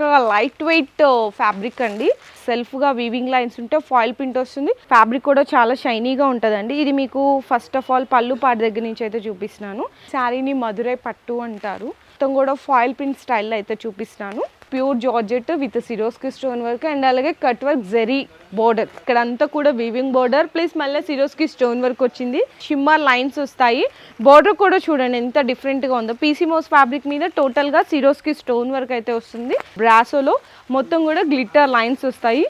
చక్కగా light weight fabric అండి. సెల్ఫ్గా వీవింగ్ లైన్స్ ఉంటే ఫాయిల్ ప్రింట్ వస్తుంది. ఫ్యాబ్రిక్ కూడా చాలా షైనీగా ఉంటుందండి. ఇది మీకు ఫస్ట్ ఆఫ్ ఆల్ పళ్ళు పాటి దగ్గర నుంచి అయితే చూపిస్తున్నాను. శారీని మధురై పట్టు అంటారు. మొత్తం కూడా ఫాయిల్ ప్రింట్ స్టైల్లో అయితే చూపిస్తున్నాను. Pure georgette with Swarovski stone work and అలాగే కట్ వర్క్ జెరీ బోర్డర్. ఇక్కడ అంతా కూడా వీవింగ్ బోర్డర్ ప్లస్ మళ్ళీ సిరోస్కి స్టోన్ వర్క్ వచ్చింది. షిమ్మర్ లైన్స్ వస్తాయి. బోర్డర్ కూడా చూడండి ఎంత డిఫరెంట్గా ఉందో. పీసీ మోస్ ఫ్యాబ్రిక్ మీద టోటల్గా సిరోస్కి స్టోన్ వర్క్ అయితే వస్తుంది. బ్రాసోలో మొత్తం కూడా గ్లిట్టర్ లైన్స్ వస్తాయి.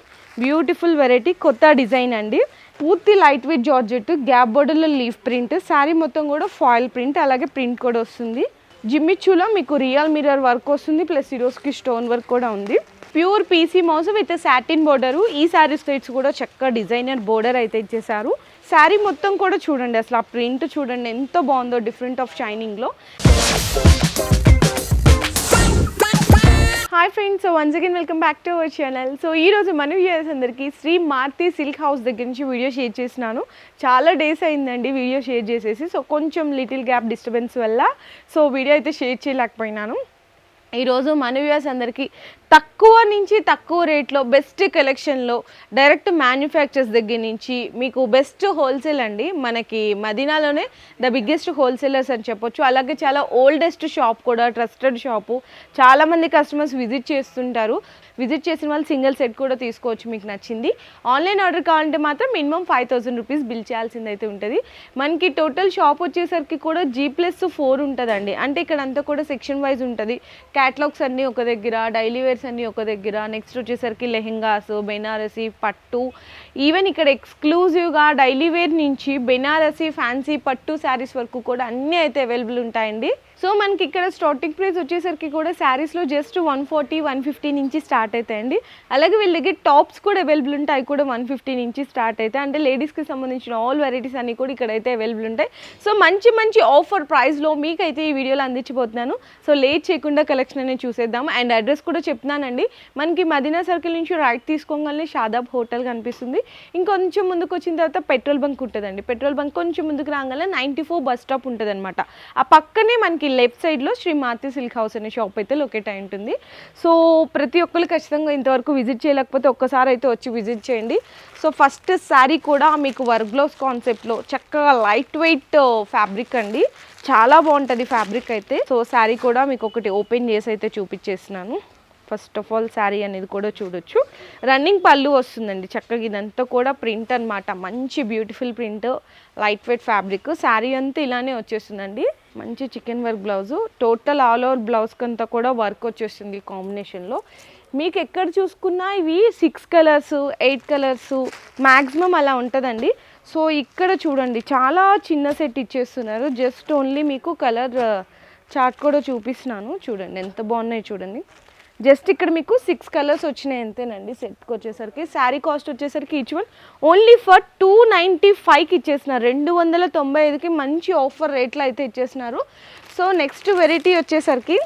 బ్యూటిఫుల్ వెరైటీ కొత్త డిజైన్ అండి. పూర్తి లైట్ వెయిట్ జార్జెట్ గ్యాప్ బోర్డర్లో లీఫ్ ప్రింట్ శారీ మొత్తం కూడా ఫాయిల్ ప్రింట్ అలాగే ప్రింట్ కూడా వస్తుంది. జిమ్మిచ్చులో మీకు రియల్ మిర్రర్ వర్క్ వస్తుంది ప్లస్ ఈరోజుకి స్టోన్ వర్క్ కూడా ఉంది. Pure PC mouse with satin border. ఈ శారీ స్ట్రైట్స్ కూడా చక్క డిజైనర్ బోర్డర్ అయితే ఇచ్చేసారు శారీ మొత్తం కూడా చూడండి అసలు ఆ ప్రింట్ చూడండి ఎంత బాగుందో different of షైనింగ్లో hi friends so once again welcome back to our channel so ఈ రోజు మన వ్యూయర్స్ అందరికీ శ్రీ మార్తి సిల్క్ హౌస్ దగ్గర నుంచి వీడియో షేర్ చేసినాను చాలా డేస్ అయిందండి వీడియో షేర్ చేసేసి సో కొంచెం లిటిల్ గ్యాప్ డిస్టర్బెన్స్ వల్ల సో వీడియో అయితే షేర్ చేయలేకపోయినాను. ఈరోజు మన వ్యూయర్స్ అందరికీ తక్కువ నుంచి తక్కువ రేట్లో బెస్ట్ కలెక్షన్లో డైరెక్ట్ మ్యానుఫ్యాక్చర్స్ దగ్గర నుంచి మీకు బెస్ట్ హోల్సేల్ అండి. మనకి మదీనాలోనే ద బిగ్గెస్ట్ హోల్సేలర్స్ అని చెప్పొచ్చు. అలాగే చాలా ఓల్డెస్ట్ షాప్ కూడా ట్రస్టెడ్ షాపు. చాలామంది కస్టమర్స్ విజిట్ చేస్తుంటారు. విజిట్ చేసిన వాళ్ళు సింగిల్ సెట్ కూడా తీసుకోవచ్చు మీకు నచ్చింది. ఆన్లైన్ ఆర్డర్ కావాలంటే మాత్రం minimum five thousand rupees bill చేయాల్సింది అయితే ఉంటుంది. మనకి టోటల్ షాప్ వచ్చేసరికి కూడా జీ ప్లస్ ఫోర్ ఉంటుందండి. అంటే ఇక్కడ అంతా కూడా సెక్షన్ వైజ్ ఉంటుంది. క్యాటలాగ్స్ అన్నీ ఒక దగ్గర డైలీ వేర్ వేర్స్ అన్నీ ఒక దగ్గర. నెక్స్ట్ వచ్చేసరికి లెహెంగాస్ బెనారసీ పట్టు ఈవెన్ ఇక్కడ ఎక్స్క్లూజివ్గా డైలీ వేర్ నుంచి బెనారసీ ఫ్యాన్సీ పట్టు శారీస్ వరకు కూడా అన్నీ అయితే అవైలబుల్ ఉంటాయండి. సో మనకి ఇక్కడ స్టార్టింగ్ ప్రైస్ వచ్చేసరికి కూడా శారీస్లో just one forty one fifty నుంచి స్టార్ట్ అవుతాయండి అలాగే వీళ్ళ దగ్గర టాప్స్ కూడా అవైలబుల్ ఉంటాయి. కూడా వన్ ఫిఫ్టీ నుంచి స్టార్ట్ అవుతాయి అంటే లేడీస్కి సంబంధించిన ఆల్ వెరైటీస్ అన్ని కూడా ఇక్కడైతే అవైలబుల్ ఉంటాయి. సో మంచి మంచి ఆఫర్ ప్రైస్లో మీకైతే ఈ వీడియోలో అందించిపోతున్నాను సో లేట్ చేయకుండా కలెక్షన్ అనేది చూసేద్దాం అండ్ అడ్రస్ కూడా చెప్తున్నానండి. మనకి మదీనా సర్కిల్ నుంచి రైట్ తీసుకోగానే షాదాబ్ హోటల్ కనిపిస్తుంది. ఇంకొంచెం ముందుకు వచ్చిన తర్వాత పెట్రోల్ బంక్ ఉంటుందండి. పెట్రోల్ బంక్ కొంచెం ముందుకు రాగానే నైంటీ ఫోర్ బస్ స్టాప్ ఉంటుంది అనమాట ఆ పక్కనే మనకి లెఫ్ట్ సైడ్లో శ్రీ మాతి సిల్క్ హౌస్ అనే షాప్ అయితే లొకేట్ అయి ఉంటుంది. సో ప్రతి ఒక్కరు ఖచ్చితంగా ఇంతవరకు విజిట్ చేయలేకపోతే ఒక్కసారి అయితే వచ్చి విజిట్ చేయండి. సో ఫస్ట్ శారీ కూడా మీకు వర్క్ గ్లౌస్ కాన్సెప్ట్లో చక్కగా లైట్ వెయిట్ ఫ్యాబ్రిక్ అండి. చాలా బాగుంటుంది ఫ్యాబ్రిక్ అయితే. సో శారీ కూడా మీకు ఒకటి ఓపెన్ చేసి అయితే చూపించేస్తున్నాను. ఫస్ట్ ఆఫ్ ఆల్ శారీ అనేది కూడా చూడొచ్చు. రన్నింగ్ పళ్ళు వస్తుందండి చక్కగా ఇదంతా కూడా ప్రింట్ అనమాట మంచి beautiful print light weight fabric. Sari అంతా ఇలానే వచ్చేస్తుందండి. మంచి chikan work blouse. Total all over బ్లౌజ్కి అంతా కూడా వర్క్ వచ్చేస్తుంది కాంబినేషన్లో. మీకు ఎక్కడ చూసుకున్నా ఇవి six colours eight colours maximum అలా ఉంటుందండి. సో ఇక్కడ చూడండి చాలా చిన్న సెట్ ఇచ్చేస్తున్నారు. జస్ట్ ఓన్లీ మీకు కలర్ చార్ట్ కూడా చూపిస్తున్నాను. చూడండి ఎంత బాగున్నాయి చూడండి. జస్ట్ ఇక్కడ మీకు సిక్స్ కలర్స్ వచ్చినాయి అంతేనండి సెట్కి వచ్చేసరికి. శారీ కాస్ట్ వచ్చేసరికి each one only for two ninety ఫైవ్కి ఇచ్చేసినారు. రెండు వందల తొంభై ఐదుకి మంచి ఆఫర్ రేట్లో అయితే ఇచ్చేసినారు. సో నెక్స్ట్ వెరైటీ వచ్చేసరికి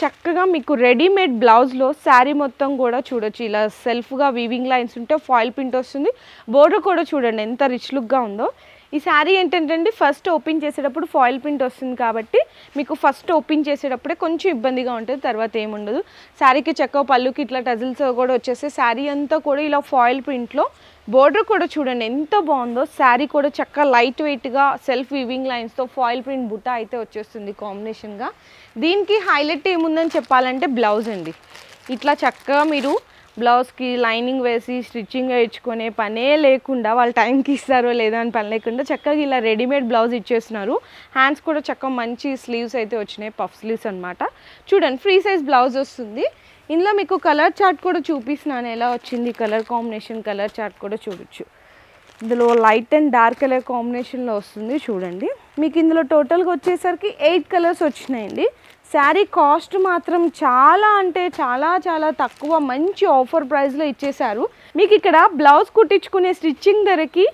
చక్కగా మీకు రెడీమేడ్ బ్లౌజ్లో శారీ మొత్తం కూడా చూడొచ్చు. ఇలా సెల్ఫ్గా వీవింగ్ లైన్స్ ఉంటే ఫాయిల్ ప్రింట్ వస్తుంది. బోర్డర్ కూడా చూడండి ఎంత రిచ్ లుక్గా ఉందో. ఈ శారీ ఏంటంటే అండి ఫస్ట్ ఓపెన్ చేసేటప్పుడు ఫాయిల్ ప్రింట్ వస్తుంది కాబట్టి మీకు ఫస్ట్ ఓపెన్ చేసేటప్పుడే కొంచెం ఇబ్బందిగా ఉంటుంది తర్వాత ఏముండదు శారీకి చెక్క పళ్ళుకి ఇట్లా టజిల్స్ కూడా వచ్చేస్తే శారీ అంతా కూడా ఇలా ఫాయిల్ ప్రింట్లో బోర్డర్ కూడా చూడండి ఎంత బాగుందో. శారీ కూడా చక్కగా లైట్ వెయిట్గా సెల్ఫ్ వీవింగ్ లైన్స్తో ఫాయిల్ ప్రింట్ బుట్ట అయితే వచ్చేస్తుంది కాంబినేషన్గా దీనికి హైలైట్ ఏముందని చెప్పాలంటే బ్లౌజ్ అండి. ఇట్లా చక్కగా మీరు బ్లౌజ్కి లైనింగ్ వేసి స్టిచ్చింగ్ వేయించుకునే పనే లేకుండా వాళ్ళు టైంకి ఇస్తారో లేదో అని పని లేకుండా చక్కగా ఇలా రెడీమేడ్ బ్లౌజ్ ఇచ్చేస్తున్నారు. హ్యాండ్స్ కూడా చక్కగా మంచి స్లీవ్స్ అయితే వచ్చినాయి పఫ్ స్లీవ్స్ అనమాట చూడండి ఫ్రీ సైజ్ బ్లౌజ్ వస్తుంది. ఇందులో మీకు కలర్ చార్ట్ కూడా చూపిస్తున్నాను ఎలా వచ్చింది కలర్ కాంబినేషన్ కలర్ చార్ట్ కూడా చూడొచ్చు. ఇందులో లైట్ అండ్ డార్క్ కలర్ కాంబినేషన్లో వస్తుంది చూడండి. మీకు ఇందులో టోటల్గా వచ్చేసరికి ఎయిట్ కలర్స్ వచ్చినాయండి. శారీ కాస్ట్ మాత్రం చాలా అంటే చాలా చాలా తక్కువ మంచి ఆఫర్ ప్రైస్లో ఇచ్చేశారు. మీకు ఇక్కడ బ్లౌజ్ కుట్టించుకునే స్టిచ్చింగ్ ధరకి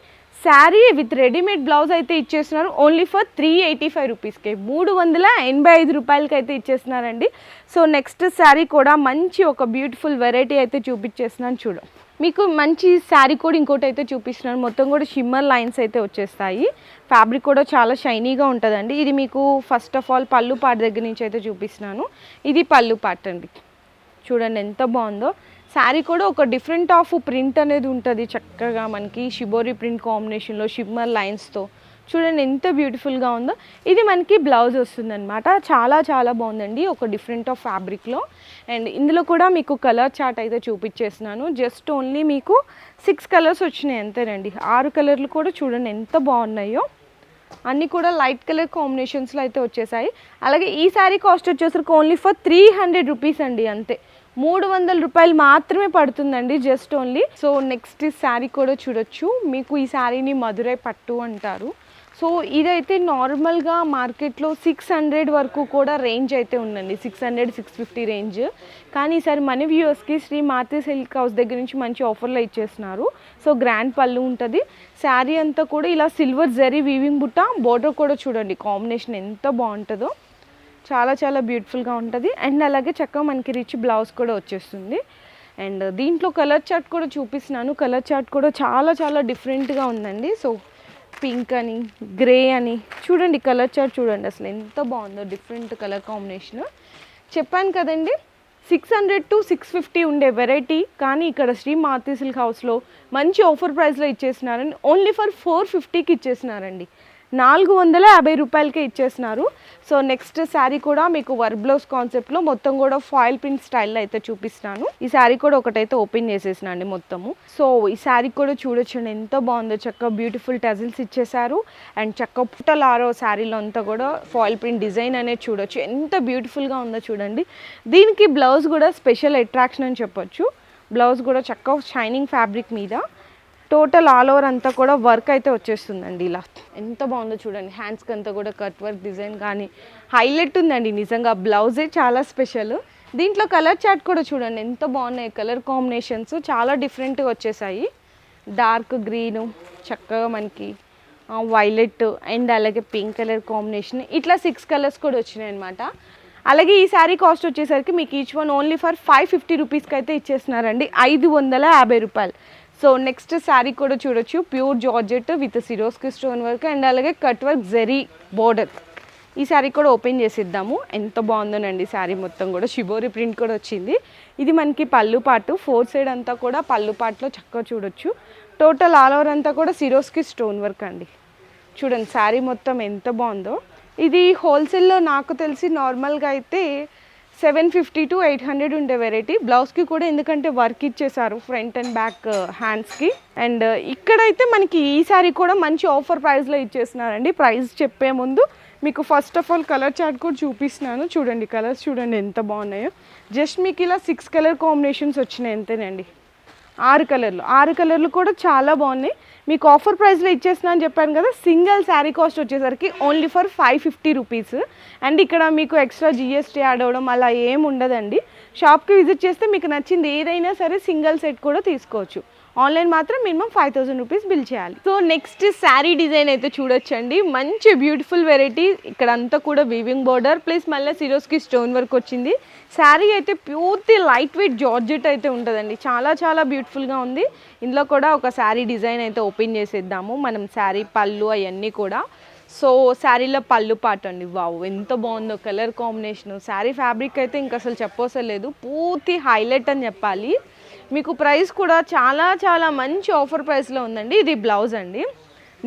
శారీ విత్ రెడీమేడ్ బ్లౌజ్ అయితే ఇచ్చేస్తున్నారు. Only for three eighty five రూపీస్కి. మూడు వందల ఎనభై ఐదు రూపాయలకి అయితే ఇచ్చేస్తున్నారండి. సో నెక్స్ట్ శారీ కూడా మంచి ఒక బ్యూటిఫుల్ వెరైటీ అయితే చూపించేస్తున్నాను. చూడు. మీకు మంచి శారీ కూడా ఇంకోటి అయితే చూపిస్తున్నాను. మొత్తం కూడా షిమ్మర్ లైన్స్ అయితే వచ్చేస్తాయి. ఫ్యాబ్రిక్ కూడా చాలా షైనీగా ఉంటుందండి. ఇది మీకు ఫస్ట్ ఆఫ్ ఆల్ పళ్ళు పాట దగ్గర నుంచి అయితే చూపిస్తున్నాను. ఇది పళ్ళు పాట అండి. చూడండి ఎంత బాగుందో. శారీ కూడా ఒక డిఫరెంట్ ఆఫ్ ప్రింట్ అనేది ఉంటుంది. చక్కగా మనకి షిబోరి ప్రింట్ కాంబినేషన్లో షిమ్మర్ లైన్స్తో చూడండి ఎంత బ్యూటిఫుల్గా ఉందో. ఇది మనకి బ్లౌజ్ వస్తుందన్నమాట. చాలా చాలా బాగుందండి. ఒక డిఫరెంట్ ఆఫ్ ఫ్యాబ్రిక్లో. అండ్ ఇందులో కూడా మీకు కలర్ చార్ట్ అయితే చూపించేస్తున్నాను జస్ట్ ఓన్లీ మీకు సిక్స్ కలర్స్ వచ్చినాయి అంతేనండి. ఆరు కలర్లు కూడా చూడండి ఎంత బాగున్నాయో. అన్నీ కూడా లైట్ కలర్ కాంబినేషన్స్లో అయితే వచ్చేసాయి. అలాగే ఈ శారీ కాస్ట్ వచ్చేసరికి only for three hundred rupees అండి అంతే. మూడు వందల రూపాయలు మాత్రమే పడుతుందండి just only. So next sari కూడా చూడొచ్చు. మీకు ఈ శారీని మధురై పట్టు అంటారు. సో ఇదైతే నార్మల్గా మార్కెట్లో సిక్స్ హండ్రెడ్ వరకు కూడా రేంజ్ అయితే ఉందండి. Six hundred six fifty range. కానీ ఈసారి మన వ్యూవర్స్కి శ్రీ మాతే సిల్క్ హౌస్ దగ్గర నుంచి మంచి ఆఫర్లో ఇచ్చేస్తున్నారు. సో గ్రాండ్ పళ్ళు ఉంటుంది. శారీ అంతా కూడా ఇలా సిల్వర్ జరీ వీవింగ్ బుట్ట బోర్డర్ కూడా చూడండి కాంబినేషన్ ఎంత బాగుంటుందో. చాలా చాలా బ్యూటిఫుల్గా ఉంటుంది. అండ్ అలాగే చక్కగా మనకి రిచ్ బ్లౌజ్ కూడా వచ్చేస్తుంది. అండ్ దీంట్లో కలర్ చార్ట్ కూడా చూపిస్తున్నాను. కలర్ చార్ట్ కూడా చాలా చాలా డిఫరెంట్గా ఉందండి. సో పింక్ అని గ్రే అని. చూడండి కలర్ చార్ట్ చూడండి అసలు ఎంత బాగుందో డిఫరెంట్ కలర్ కాంబినేషన్ చెప్పాను కదండి six hundred to six fifty ఉండే వెరైటీ కానీ ఇక్కడ శ్రీ మారుతి సిల్క్ హౌస్లో మంచి ఆఫర్ ప్రైస్లో ఇచ్చేసినారని ఓన్లీ ఫర్ ఫోర్ ఫిఫ్టీకి ఇచ్చేసినారండి. నాలుగు వందల యాభై రూపాయలకే ఇచ్చేసినారు. సో నెక్స్ట్ శారీ కూడా మీకు వర్క్ బ్లౌజ్ కాన్సెప్ట్లో మొత్తం కూడా ఫాయిల్ ప్రింట్ స్టైల్లో అయితే చూపిస్తాను ఈ శారీ కూడా ఒకటైతే ఓపెన్ చేసేసిన అండి మొత్తము. సో ఈ శారీ కూడా చూడొచ్చండి ఎంత బాగుందో. చక్క బ్యూటిఫుల్ టజిల్స్ ఇచ్చేసారు అండ్ చక్క పుట్టలారో శారీలో అంతా కూడా ఫాయిల్ ప్రింట్ డిజైన్ అనేది చూడొచ్చు. ఎంత బ్యూటిఫుల్గా ఉందో చూడండి. దీనికి బ్లౌజ్ కూడా స్పెషల్ అట్రాక్షన్ అని చెప్పొచ్చు. బ్లౌజ్ కూడా చక్క షైనింగ్ ఫ్యాబ్రిక్ మీద. టోటల్ ఆల్ ఓవర్ అంతా కూడా వర్క్ అయితే వచ్చేస్తుందండి ఇలా. ఎంత బాగుందో చూడండి హ్యాండ్స్కి అంతా కూడా కట్ వర్క్ డిజైన్ కానీ హైలైట్ ఉందండి నిజంగా. బ్లౌజే చాలా స్పెషల్. దీంట్లో కలర్ చాట్ కూడా చూడండి ఎంత బాగున్నాయి కలర్ కాంబినేషన్స్. చాలా డిఫరెంట్గా వచ్చేసాయి. డార్క్ గ్రీను చక్కగా మనకి వైలెట్ అండ్ అలాగే పింక్ కలర్ కాంబినేషన్. ఇట్లా సిక్స్ కలర్స్ కూడా వచ్చినాయి అనమాట అలాగే ఈ శారీ కాస్ట్ వచ్చేసరికి మీకు each one only for five fifty రూపీస్కి అయితే ఇచ్చేస్తున్నారండి. ఐదు వందల యాభై రూపాయలు. సో నెక్స్ట్ శారీ కూడా చూడొచ్చు. Pure georgette with Swarovski stone work and అలాగే కట్ వర్క్ జెరీ బోర్డర్ ఈ శారీ కూడా ఓపెన్ చేసిద్దాము. ఎంత బాగుందోనండి శారీ మొత్తం కూడా. షిబోరి ప్రింట్ కూడా వచ్చింది. ఇది మనకి పళ్ళు పాటు ఫోర్ సైడ్ అంతా కూడా పళ్ళు పాటలో చక్కగా చూడొచ్చు. టోటల్ ఆల్ ఓవర్ అంతా కూడా సిరోస్కి స్టోన్ వర్క్ అండి. చూడండి శారీ మొత్తం ఎంత బాగుందో. ఇది హోల్సేల్లో నాకు తెలిసి నార్మల్గా అయితే seven fifty to eight hundred ఉండే వెరైటీ. బ్లౌజ్కి కూడా ఎందుకంటే వర్క్ ఇచ్చేసారు ఫ్రంట్ అండ్ బ్యాక్ uh, హ్యాండ్స్కి అండ్ uh, ఇక్కడైతే మనకి ఈ శారీ కూడా మంచి ఆఫర్ ప్రైస్లో ఇచ్చేస్తున్నారండి. ప్రైస్ చెప్పే ముందు మీకు first of all colour chart కూడా చూపిస్తున్నాను. చూడండి కలర్స్ చూడండి ఎంత బాగున్నాయో. జస్ట్ మీకు ఇలా సిక్స్ కలర్ కాంబినేషన్స్ వచ్చినాయి అంతేనండి. ఆరు కలర్లు. ఆరు కలర్లు కూడా చాలా బాగున్నాయి. మీకు ఆఫర్ ప్రైస్లో ఇచ్చేస్తున్నా అని చెప్పాను కదా సింగిల్ శారీ కాస్ట్ వచ్చేసరికి only for five fifty rupees and ఇక్కడ మీకు ఎక్స్ట్రా జిఎస్టీ యాడ్ అవ్వడం అలా ఏం ఉండదండి. షాప్కి విజిట్ చేస్తే మీకు నచ్చింది ఏదైనా సరే సింగిల్ సెట్ కూడా తీసుకోవచ్చు. ఆన్లైన్ మాత్రం minimum five thousand rupees bill చేయాలి. సో నెక్స్ట్ శారీ డిజైన్ అయితే చూడొచ్చండి. మంచి బ్యూటిఫుల్ వెరైటీ. ఇక్కడ అంతా కూడా వీవింగ్ బోర్డర్ ప్లస్ మళ్ళీ సిరోస్కి స్టోన్ వర్క్ వచ్చింది. శారీ అయితే ప్యూర్తి లైట్ వెయిట్ జార్జెట్ అయితే ఉంటుందండి. చాలా చాలా బ్యూటిఫుల్గా ఉంది. ఇందులో కూడా ఒక శారీ డిజైన్ అయితే ఓపెన్ చేసేద్దాము. మనం శారీ పళ్ళు అవన్నీ కూడా. సో శారీలో పళ్ళు పాట అండి. వావ్! ఎంత బాగుందో కలర్ కాంబినేషన్. శారీ ఫ్యాబ్రిక్ అయితే ఇంకా అసలు చెప్పవసలేదు పూర్తి హైలైట్ అని చెప్పాలి. మీకు ప్రైస్ కూడా చాలా చాలా మంచి ఆఫర్ ప్రైస్లో ఉందండి. ఇది బ్లౌజ్ అండి.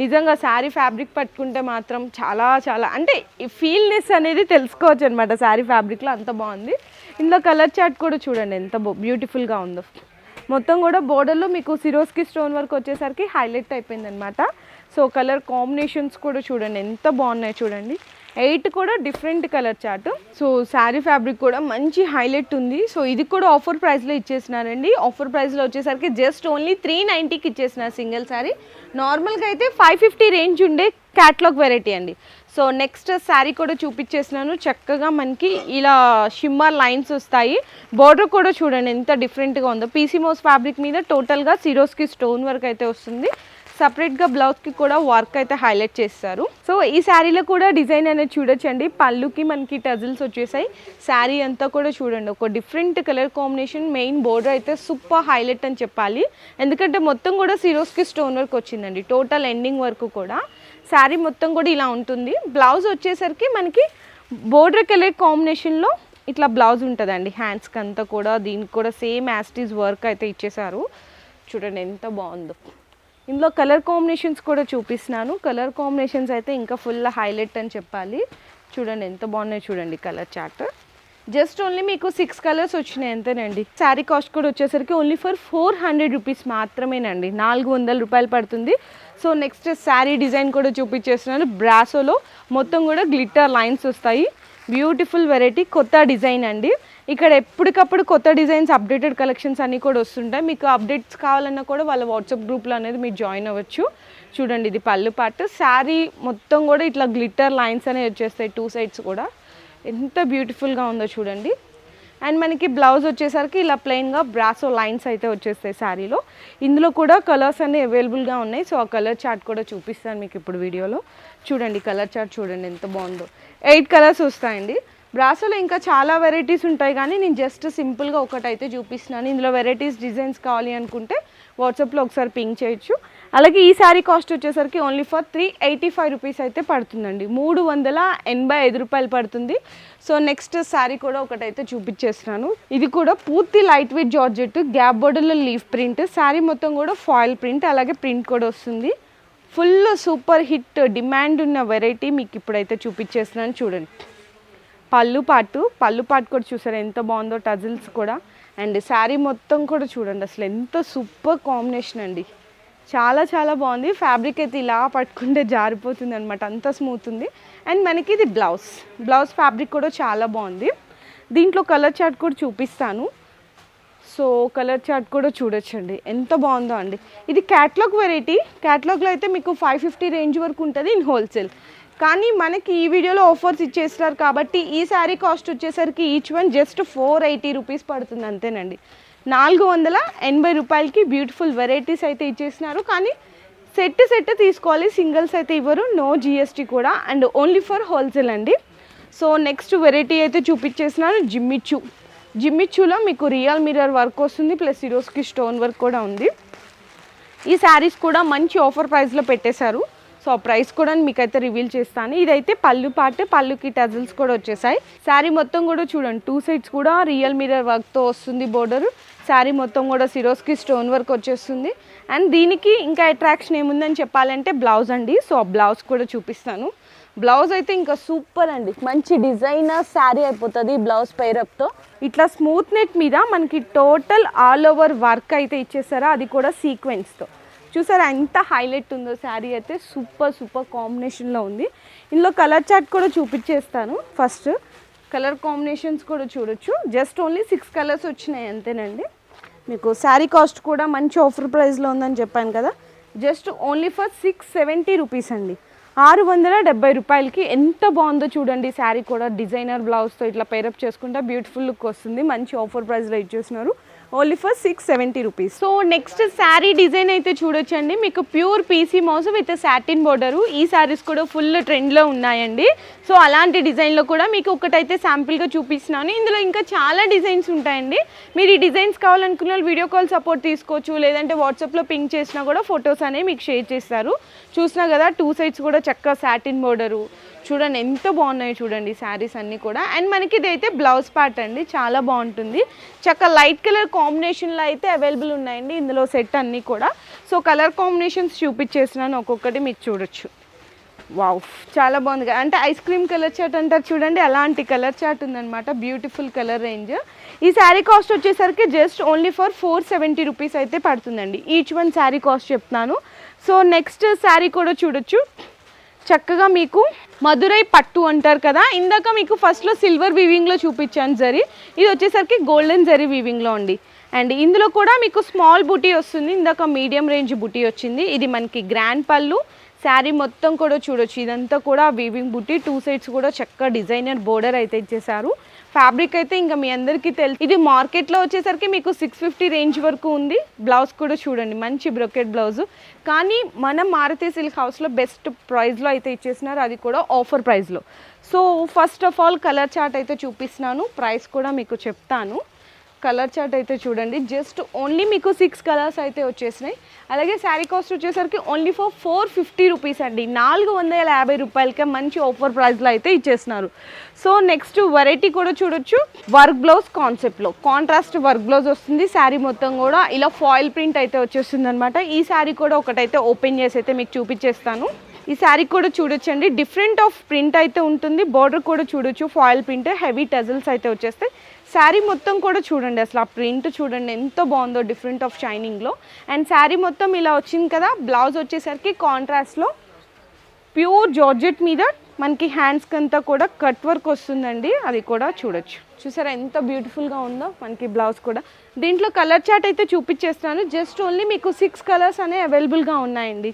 నిజంగా శారీ ఫ్యాబ్రిక్ పట్టుకుంటే మాత్రం చాలా చాలా అంటే ఫీల్నెస్ అనేది తెలుసుకోవచ్చు అనమాట శారీ ఫ్యాబ్రిక్లో అంత బాగుంది. ఇందులో కలర్ చాట్ కూడా చూడండి ఎంత బ్యూటిఫుల్గా ఉందో. మొత్తం కూడా బోర్డర్లో మీకు సిరోస్కి స్టోన్ వర్క్ వచ్చేసరికి హైలైట్ అయిపోయింది అనమాట సో కలర్ కాంబినేషన్స్ కూడా చూడండి ఎంత బాగున్నాయి చూడండి. ఎయిట్ కూడా different colour chart so sari fabric కూడా మంచి హైలైట్ ఉంది. సో ఇది కూడా ఆఫర్ ప్రైస్లో ఇచ్చేసినారండి. ఆఫర్ ప్రైస్లో వచ్చేసరికి జస్ట్ ఓన్లీ త్రీ నైంటీకి ఇచ్చేసిన సింగిల్ శారీ నార్మల్గా అయితే ఫైవ్ ఫిఫ్టీ రేంజ్ ఉండే క్యాట్లాగ్ వెరైటీ అండి. సో నెక్స్ట్ శారీ కూడా చూపించేసినాను. చక్కగా మనకి ఇలా షిమ్మర్ లైన్స్ వస్తాయి. బార్డర్ కూడా చూడండి ఎంత డిఫరెంట్గా ఉందో. పీసీ మోస్ ఫ్యాబ్రిక్ మీద టోటల్గా సిరోస్కి స్టోన్ వర్క్ అయితే వస్తుంది. సపరేట్గా బ్లౌజ్కి కూడా వర్క్ అయితే హైలైట్ చేస్తారు. సో ఈ శారీలో కూడా డిజైన్ అనేది చూడొచ్చండి. పళ్ళుకి మనకి టజిల్స్ వచ్చేసాయి. శారీ అంతా కూడా చూడండి. ఒక different colour combination main border అయితే సూపర్ హైలైట్ అని చెప్పాలి. ఎందుకంటే మొత్తం కూడా సిరోస్కి స్టోన్ వర్క్ వచ్చిందండి. టోటల్ ఎండింగ్ వరకు కూడా. శారీ మొత్తం కూడా ఇలా ఉంటుంది. బ్లౌజ్ వచ్చేసరికి మనకి బోర్డర్ కలర్ కాంబినేషన్లో ఇట్లా బ్లౌజ్ ఉంటుందండి. హ్యాండ్స్కి అంతా కూడా దీనికి కూడా సేమ్ యాస్టీస్ వర్క్ అయితే ఇచ్చేసారు. చూడండి ఎంత బాగుందో. ఇందులో కలర్ కాంబినేషన్స్ కూడా చూపిస్తున్నాను. కలర్ కాంబినేషన్స్ అయితే ఇంకా ఫుల్ హైలైట్ అని చెప్పాలి. చూడండి ఎంత బాగున్నాయి చూడండి కలర్ చార్ట్. జస్ట్ ఓన్లీ మీకు సిక్స్ కలర్స్ వచ్చినాయి అంతేనండి. శారీ కాస్ట్ కూడా వచ్చేసరికి only for four hundred rupees మాత్రమేనండి. నాలుగు వందల రూపాయలు పడుతుంది. సో నెక్స్ట్ శారీ డిజైన్ కూడా చూపించేస్తున్నాను. బ్రాసోలో మొత్తం కూడా గ్లిట్టర్ లైన్స్ వస్తాయి. బ్యూటిఫుల్ వెరైటీ కొత్త డిజైన్ అండి. ఇక్కడ ఎప్పటికప్పుడు కొత్త డిజైన్స్ అప్డేటెడ్ కలెక్షన్స్ అన్నీ కూడా వస్తుంటాయి. మీకు అప్డేట్స్ కావాలన్నా కూడా వాళ్ళ వాట్సాప్ గ్రూప్లో అనేది మీరు జాయిన్ అవ్వచ్చు. చూడండి ఇది పళ్ళు పాటు. శారీ మొత్తం కూడా ఇట్లా గ్లిట్టర్ లైన్స్ అనేవి వచ్చేస్తాయి టూ సైడ్స్ కూడా. ఎంత బ్యూటిఫుల్గా ఉందో చూడండి. అండ్ మనకి బ్లౌజ్ వచ్చేసరికి ఇలా ప్లెయిన్గా బ్రాసో లైన్స్ అయితే వచ్చేస్తాయి శారీలో. ఇందులో కూడా కలర్స్ అన్ని అవైలబుల్గా ఉన్నాయి. సో ఆ కలర్ చార్ట్ కూడా చూపిస్తాను మీకు ఇప్పుడు వీడియోలో. చూడండి కలర్ చార్ట్ చూడండి ఎంత బాగుందో. ఎయిట్ కలర్స్ వస్తాయండి. బ్రాసోలో ఇంకా చాలా వెరైటీస్ ఉంటాయి కానీ నేను జస్ట్ సింపుల్గా ఒకటైతే చూపిస్తున్నాను. ఇందులో వెరైటీస్ డిజైన్స్ కావాలి అనుకుంటే వాట్సాప్లో ఒకసారి పింక్ చేయొచ్చు. అలాగే ఈ శారీ కాస్ట్ వచ్చేసరికి only for three eighty five rupees అయితే పడుతుందండి. మూడు వందల ఎనభై ఐదు రూపాయలు పడుతుంది. సో నెక్స్ట్ శారీ కూడా ఒకటైతే చూపించేస్తున్నాను. ఇది కూడా పూర్తి లైట్ వెయిట్ జార్జెట్ గ్యాప్ బోర్డర్లో లీఫ్ ప్రింట్ శారీ మొత్తం కూడా ఫాయిల్ ప్రింట్ అలాగే ప్రింట్ కూడా వస్తుంది. ఫుల్ సూపర్ హిట్ డిమాండ్ ఉన్న వెరైటీ మీకు ఇప్పుడైతే చూపించేస్తున్నాను చూడండి. పళ్ళు పాటు పళ్ళు పాటు కూడా చూసారు ఎంత బాగుందో టజిల్స్ కూడా. అండ్ శారీ మొత్తం కూడా చూడండి అసలు ఎంత సూపర్ కాంబినేషన్ అండి. చాలా చాలా బాగుంది. ఫ్యాబ్రిక్ అయితే ఇలా పట్టుకుంటే జారిపోతుంది అనమాట అంత స్మూత్ ఉంది. అండ్ మనకి ఇది బ్లౌజ్ బ్లౌజ్ ఫ్యాబ్రిక్ కూడా చాలా బాగుంది. దీంట్లో కలర్ చార్ట్ కూడా చూపిస్తాను. సో కలర్ చార్ట్ కూడా చూడొచ్చండి. ఎంత బాగుందో అండి. ఇది క్యాట్లాగ్ వెరైటీ క్యాట్లాగ్లో అయితే మీకు ఫైవ్ ఫిఫ్టీ రేంజ్ వరకు ఉంటుంది ఇన్ హోల్సేల్ కానీ మనకి ఈ వీడియోలో ఆఫర్స్ ఇచ్చేస్తారు కాబట్టి ఈ శారీ కాస్ట్ వచ్చేసరికి each one just four eighty rupees పడుతుంది అంతేనండి. నాలుగు వందల ఎనభై రూపాయలకి బ్యూటిఫుల్ వెరైటీస్ అయితే ఇచ్చేసినారు. కానీ సెట్ సెట్ తీసుకోవాలి సింగిల్స్ అయితే ఇవ్వరు నో జిఎస్టీ కూడా అండ్ ఓన్లీ ఫర్ హోల్సేల్ అండి. సో నెక్స్ట్ వెరైటీ అయితే చూపించేసినాను జిమ్మిచ్చు. జిమ్మిచ్చులో మీకు రియల్ మిర్రర్ వర్క్ వస్తుంది ప్లస్ ఈరోజుకి స్టోన్ వర్క్ కూడా ఉంది. ఈ శారీస్ కూడా మంచి ఆఫర్ ప్రైస్లో పెట్టేశారు. సో ఆ ప్రైస్ కూడా మీకైతే రివీల్ చేస్తాను. ఇదైతే పళ్ళు పాటు పళ్ళుకి టజిల్స్ కూడా వచ్చేసాయి. శారీ మొత్తం కూడా చూడండి టూ సైడ్స్ కూడా రియల్ మిర్రర్ వర్క్తో వస్తుంది బోర్డర్. శారీ మొత్తం కూడా సిరోస్కి స్టోన్ వర్క్ వచ్చేస్తుంది. అండ్ దీనికి ఇంకా అట్రాక్షన్ ఏముందని చెప్పాలంటే బ్లౌజ్ అండి. సో ఆ బ్లౌజ్ కూడా చూపిస్తాను. బ్లౌజ్ అయితే ఇంకా సూపర్ అండి. మంచి డిజైనర్ శారీ అయిపోతుంది బ్లౌజ్ పైరప్తో ఇట్లా స్మూత్ నెట్ మీద మనకి టోటల్ ఆల్ ఓవర్ వర్క్ అయితే ఇచ్చేసారా? అది కూడా సీక్వెన్స్తో చూసారా ఎంత హైలైట్ ఉందో శారీ అయితే. సూపర్ సూపర్ కాంబినేషన్లో ఉంది. ఇందులో కలర్ చార్ట్ కూడా చూపించేస్తాను ఫస్ట్. కలర్ కాంబినేషన్స్ కూడా చూడొచ్చు. జస్ట్ ఓన్లీ సిక్స్ కలర్స్ వచ్చినాయి అంతేనండి. మీకు శారీ కాస్ట్ కూడా మంచి ఆఫర్ ప్రైస్లో ఉందని చెప్పాను కదా. Just only for six seventy rupees అండి. ఆరు వందల డెబ్బై రూపాయలకి ఎంత బాగుందో చూడండి. శారీ కూడా డిజైనర్ బ్లౌజ్తో ఇట్లా పేరప్ చేసుకుంటే బ్యూటిఫుల్ లుక్ వస్తుంది. మంచి ఆఫర్ ప్రైస్లో ఇచ్చేసినారు only for six seventy rupees. So next sari design అయితే చూడొచ్చండి. మీకు pure PC mouse with satin border. ఈ శారీస్ కూడా ఫుల్ ట్రెండ్లో ఉన్నాయండి. సో అలాంటి డిజైన్లో కూడా మీకు ఒకటైతే శాంపిల్గా చూపిస్తున్నాను. ఇందులో ఇంకా చాలా డిజైన్స్ ఉంటాయండి. మీరు ఈ డిజైన్స్ కావాలనుకున్న వాళ్ళు వీడియో కాల్ సపోర్ట్ తీసుకోవచ్చు. లేదంటే వాట్సాప్లో పింక్ చేసినా కూడా ఫొటోస్ అనేవి మీకు షేర్ చేస్తారు. చూసినా కదా టూ సైడ్స్ కూడా చక్కగా సాటిన్ బోర్డరు. చూడండి ఎంత బాగున్నాయి చూడండి శారీస్ అన్నీ కూడా. అండ్ మనకి ఇదైతే బ్లౌజ్ పార్ట్ అండి చాలా బాగుంటుంది. చక్క లైట్ కలర్ కాంబినేషన్లో అయితే అవైలబుల్ ఉన్నాయండి ఇందులో సెట్ అన్నీ కూడా. సో కలర్ కాంబినేషన్స్ చూపించేసినాను ఒక్కొక్కటి మీరు చూడొచ్చు. వావ్ చాలా బాగుంది కదా. అంటే ఐస్ క్రీమ్ కలర్ చాట్ అంటారు చూడండి అలాంటి కలర్ చాట్ ఉందన్నమాట బ్యూటిఫుల్ కలర్ రేంజ్ ఈ శారీ కాస్ట్ వచ్చేసరికి just only for four seventy rupees అయితే పడుతుందండి. ఈచ్ వన్ శారీ కాస్ట్ చెప్తున్నాను. సో నెక్స్ట్ శారీ కూడా చూడొచ్చు. చక్కగా మీకు మధురై పట్టు అంటారు కదా ఇందాక మీకు ఫస్ట్లో సిల్వర్ వీవింగ్లో చూపించాను జరీ. ఇది వచ్చేసరికి గోల్డెన్ జరీ వీవింగ్లో అండి. అండ్ ఇందులో కూడా మీకు స్మాల్ బుటీ వస్తుంది ఇందాక మీడియం రేంజ్ బుటీ వచ్చింది. ఇది మనకి గ్రాండ్ పళ్ళు శారీ మొత్తం కూడా చూడొచ్చు. ఇదంతా కూడా వీవింగ్ బుట్టి టూ సైడ్స్ కూడా చక్కగా డిజైనర్ బోర్డర్ అయితే ఇచ్చేసారు ఫ్యాబ్రిక్ అయితే ఇంకా మీ అందరికీ తెలుసు ఇది మార్కెట్లో వచ్చేసరికి మీకు సిక్స్ ఫిఫ్టీ రేంజ్ వరకు ఉంది. బ్లౌజ్ కూడా చూడండి మంచి బ్రొకెట్ బ్లౌజ్. కానీ మన మారుతి సిల్క్ హౌస్లో బెస్ట్ ప్రైస్లో అయితే ఇచ్చేసినారు అది కూడా ఆఫర్ ప్రైస్లో so first of all colour chart అయితే చూపిస్తున్నాను ప్రైస్ కూడా మీకు చెప్తాను. కలర్ చార్ట్ అయితే చూడండి. జస్ట్ ఓన్లీ మీకు సిక్స్ కలర్స్ అయితే వచ్చేసినాయి. అలాగే శారీ కాస్ట్ వచ్చేసరికి only for four fifty rupees అండి. నాలుగు వందల యాభై రూపాయలకే మంచి ఆఫర్ ప్రైస్లో అయితే ఇచ్చేస్తున్నారు సో నెక్స్ట్ వెరైటీ కూడా చూడొచ్చు. వర్క్ బ్లౌజ్ కాన్సెప్ట్లో కాంట్రాస్ట్ వర్క్ బ్లౌజ్ వస్తుంది. శారీ మొత్తం కూడా ఇలా ఫాయిల్ ప్రింట్ అయితే వచ్చేస్తుంది అనమాట ఈ శారీ కూడా ఒకటైతే ఓపెన్ చేసి అయితే మీకు చూపించేస్తాను. ఈ శారీ కూడా చూడొచ్చండి. డిఫరెంట్ ఆఫ్ ప్రింట్ అయితే ఉంటుంది బార్డర్ కూడా చూడొచ్చు ఫాయిల్ ప్రింట్ హెవీ టజల్స్ అయితే వచ్చేస్తాయి. శారీ మొత్తం కూడా చూడండి అసలు ఆ ప్రింట్ చూడండి ఎంత బాగుందో డిఫరెంట్ ఆఫ్ షైనింగ్లో అండ్ శారీ మొత్తం ఇలా వచ్చింది కదా బ్లౌజ్ వచ్చేసరికి కాంట్రాస్ట్లో ప్యూర్ జార్జెట్ మీద మనకి హ్యాండ్స్కి అంతా కూడా కట్ వర్క్ వస్తుందండి అది కూడా చూడొచ్చు. చూసారా ఎంత బ్యూటిఫుల్గా ఉందో మనకి బ్లౌజ్ కూడా. దీంట్లో కలర్ చార్ట్ అయితే చూపించేస్తాను జస్ట్ ఓన్లీ మీకు సిక్స్ కలర్స్ అనే అవైలబుల్గా ఉన్నాయండి.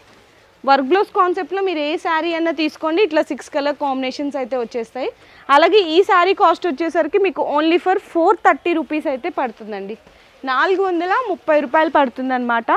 వర్క్ బ్లౌజ్ కాన్సెప్ట్లో మీరు ఏ శారీ అన్నా తీసుకోండి. ఇట్లా సిక్స్ కలర్ కాంబినేషన్స్ అయితే వచ్చేస్తాయి. అలాగే ఈ శారీ కాస్ట్ వచ్చేసరికి మీకు only for four thirty rupees అయితే పడుతుందండి. నాలుగు వందల ముప్పై రూపాయలు పడుతుందన్నమాట.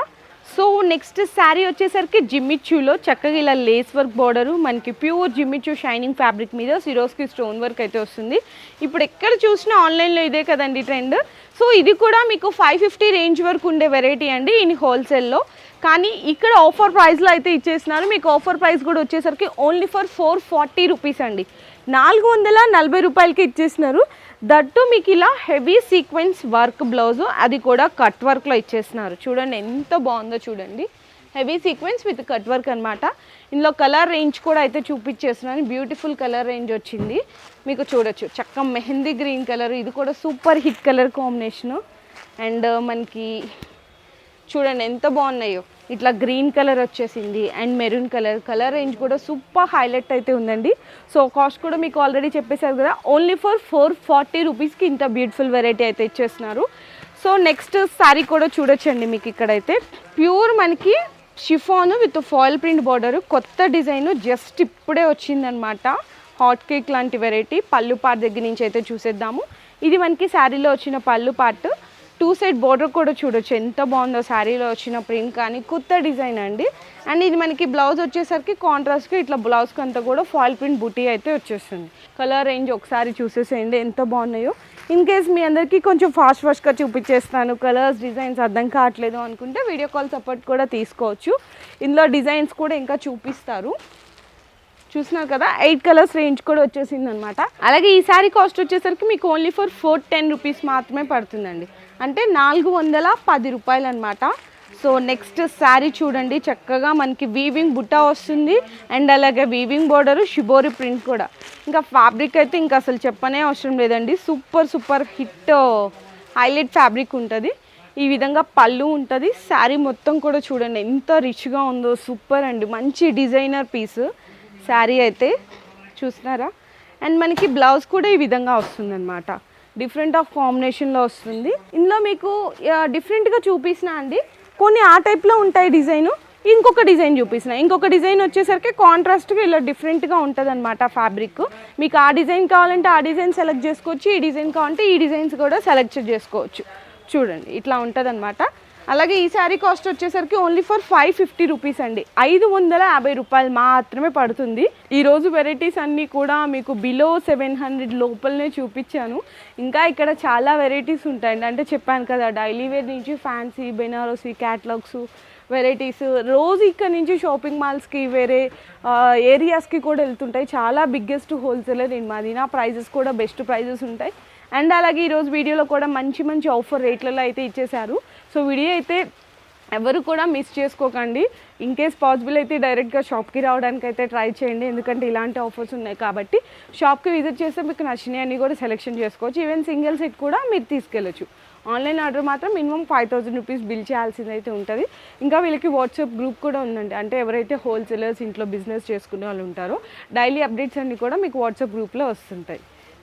సో నెక్స్ట్ శారీ వచ్చేసరికి జిమ్మిచ్యూలో చక్కగా ఇలా లేస్ వర్క్ బోర్డరు మనకి pure Jimmy Choo shining fabric మీద సిరోస్కి స్టోన్ వర్క్ అయితే వస్తుంది. ఇప్పుడు ఎక్కడ చూసినా ఆన్లైన్లో ఇదే కదండి ట్రెండ్. సో ఇది కూడా మీకు ఫైవ్ ఫిఫ్టీ రేంజ్ వరకు ఉండే వెరైటీ అండి ఇన్ హోల్సేల్లో. కానీ ఇక్కడ ఆఫర్ ప్రైస్లో అయితే ఇచ్చేసినారు. మీకు ఆఫర్ ప్రైస్ కూడా వచ్చేసరికి only for four forty rupees అండి. నాలుగు వందల నలభై రూపాయలకి ఇచ్చేసినారు. దట్టు మీకు ఇలా హెవీ సీక్వెన్స్ వర్క్ బ్లౌజ్ అది కూడా కట్ వర్క్లో ఇచ్చేసినారు. చూడండి ఎంత బాగుందో చూడండి. Heavy sequence with cut work అనమాట ఇందులో కలర్ రేంజ్ కూడా అయితే చూపించేస్తున్నాను బ్యూటిఫుల్ కలర్ రేంజ్ వచ్చింది. మీకు చూడొచ్చు. చక్క మెహందీ గ్రీన్ కలర్ ఇది కూడా super hit colour combination and మనకి చూడండి ఎంత బాగున్నాయో. ఇట్లా గ్రీన్ కలర్ వచ్చేసింది and maroon colour. Colour range కూడా సూపర్ హైలైట్ అయితే ఉందండి. సో కాస్ట్ కూడా మీకు ఆల్రెడీ చెప్పేశారు కదా. ఓన్లీ ఫర్ ఫోర్ ఫార్టీ రూపీస్కి ఇంత బ్యూటిఫుల్ వెరైటీ అయితే ఇచ్చేస్తున్నారు. సో నెక్స్ట్ శారీ కూడా చూడొచ్చండి మీకు ఇక్కడైతే. ప్యూర్ మనకి chiffon with foil print border కొత్త డిజైన్ జస్ట్ ఇప్పుడే వచ్చిందనమాట హాట్ కేక్ లాంటి వెరైటీ పళ్ళు పార్ట్ దగ్గర నుంచి అయితే చూసేద్దాము. ఇది మనకి శారీలో వచ్చిన పళ్ళు పార్ట్ టూ సైడ్ బోర్డర్ కూడా చూడొచ్చు. ఎంత బాగుందో శారీలో వచ్చిన ప్రింట్ కానీ కొత్త డిజైన్ అండి. అండ్ ఇది మనకి బ్లౌజ్ వచ్చేసరికి కాంట్రాస్ట్కి ఇట్లా బ్లౌజ్కి అంతా కూడా ఫాయిల్ ప్రింట్ బుటీ అయితే వచ్చేస్తుంది. కలర్ రేంజ్ ఒకసారి చూసేసేయండి ఎంత బాగున్నాయో. ఇన్ కేస్ మీ అందరికీ కొంచెం ఫాస్ట్ ఫాస్ట్గా చూపించేస్తాను కలర్స్ డిజైన్స్ అర్థం కావట్లేదు అనుకుంటే వీడియో కాల్ సపోర్ట్ కూడా తీసుకోవచ్చు. ఇందులో డిజైన్స్ కూడా ఇంకా చూపిస్తారు. చూస్తున్నారు కదా? ఎయిట్ కలర్స్ రేంజ్ కూడా వచ్చేసింది అనమాట అలాగే ఈ శారీ కాస్ట్ వచ్చేసరికి మీకు only for four ten rupees మాత్రమే పడుతుందండి. అంటే నాలుగు వందల పది రూపాయలు అనమాట సో నెక్స్ట్ శారీ చూడండి చక్కగా మనకి వీవింగ్ బుట్ట వస్తుంది. అండ్ అలాగే వీవింగ్ బోర్డర్ షిబోరి ప్రింట్ కూడా. ఇంకా ఫ్యాబ్రిక్ అయితే ఇంకా అసలు చెప్పనే అవసరం లేదండి. Super super hit highlight fabric ఉంటుంది. ఈ విధంగా పళ్ళు ఉంటుంది. శారీ మొత్తం కూడా చూడండి ఎంత రిచ్గా ఉందో సూపర్ అండి. మంచి డిజైనర్ పీస్ శారీ అయితే. చూస్తున్నారా? అండ్ మనకి బ్లౌజ్ కూడా ఈ విధంగా వస్తుందన్నమాట. డిఫరెంట్ ఆఫ్ కాంబినేషన్లో వస్తుంది. ఇందులో మీకు డిఫరెంట్గా చూపిస్తున్నా అండి. కొన్ని ఆ టైప్లో ఉంటాయి డిజైను. ఇంకొక డిజైన్ చూపిస్తున్నా. ఇంకొక డిజైన్ వచ్చేసరికి కాంట్రాస్ట్గా ఇలా డిఫరెంట్గా ఉంటుంది అనమాట ఫ్యాబ్రిక్ మీకు ఆ డిజైన్ కావాలంటే ఆ డిజైన్ సెలెక్ట్ చేసుకోవచ్చు ఈ డిజైన్ కావాలంటే ఈ డిజైన్స్ కూడా సెలెక్ట్ చేసుకోవచ్చు. చూడండి ఇట్లా ఉంటుంది అలాగే ఈ శారీ కాస్ట్ వచ్చేసరికి only for five fifty rupees అండి. ఐదు వందల యాభై రూపాయలు మాత్రమే పడుతుంది. ఈరోజు వెరైటీస్ అన్నీ కూడా మీకు బిలో సెవెన్ హండ్రెడ్ లోపలనే చూపించాను. ఇంకా ఇక్కడ చాలా వెరైటీస్ ఉంటాయండి. అంటే చెప్పాను కదా డైలీ వేర్ నుంచి ఫ్యాన్సీ బెనారసీ క్యాటలాగ్స్ వెరైటీస్ రోజు ఇక్కడ నుంచి షాపింగ్ మాల్స్కి వేరే ఏరియాస్కి కూడా వెళ్తుంటాయి. చాలా బిగ్గెస్ట్ హోల్సేలర్ నేను మాది. నా ప్రైజెస్ కూడా బెస్ట్ ప్రైజెస్ ఉంటాయి. అండ్ అలాగే ఈరోజు వీడియోలో కూడా మంచి మంచి ఆఫర్ రేట్లలో అయితే ఇచ్చేశారు. సో వీడియో అయితే ఎవరు కూడా మిస్ చేసుకోకండి. ఇన్ కేస్ పాసిబుల్ అయితే డైరెక్ట్గా షాప్కి రావడానికి అయితే ట్రై చేయండి. ఎందుకంటే ఇలాంటి ఆఫర్స్ ఉన్నాయి కాబట్టి షాప్కి విజిట్ చేస్తే మీకు నచ్చినాయి అన్ని కూడా సెలెక్షన్ చేసుకోవచ్చు. ఈవెన్ సింగిల్ సెట్ కూడా మీరు తీసుకెళ్ళచ్చు. ఆన్లైన్ ఆర్డర్ మాత్రం minimum five thousand rupees bill చేయాల్సింది అయితే ఉంటుంది. ఇంకా వీళ్ళకి వాట్సాప్ గ్రూప్ కూడా ఉందండి. అంటే ఎవరైతే హోల్సేలర్స్ ఇంట్లో బిజినెస్ చేసుకునే వాళ్ళు ఉంటారో డైలీ అప్డేట్స్ అన్నీ కూడా మీకు వాట్సాప్ గ్రూప్లో వస్తుంటాయి.